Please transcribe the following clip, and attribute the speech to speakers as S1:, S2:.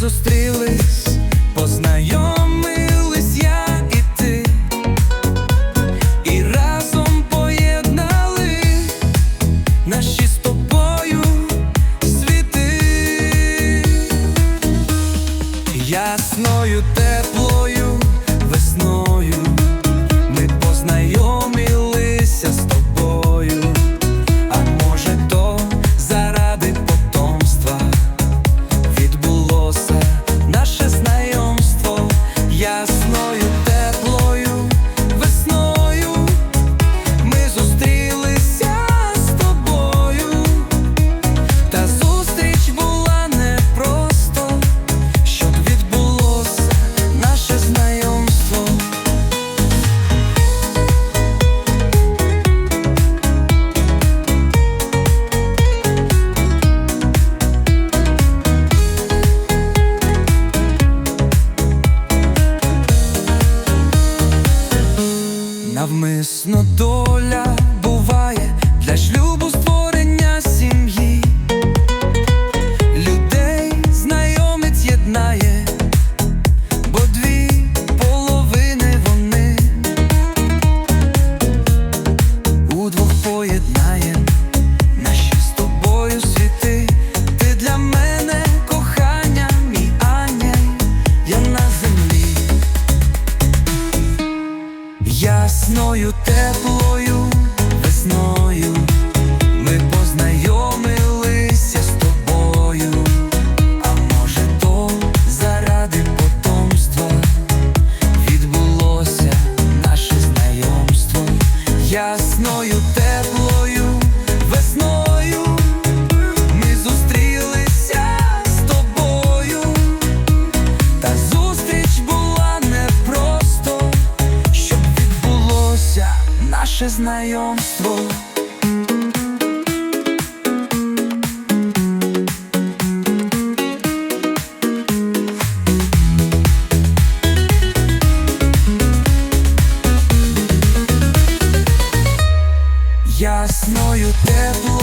S1: зустрілись, познайомились я і ти, і разом поєднали наші з тобою світи, ясною те. навмисно доля буває для шлюбу. Весною теплою, весною ми познайомилися з тобою, а може, то заради потомства відбулося наше знайомство, ясною теплою. наше знайомство. Ясною тепло.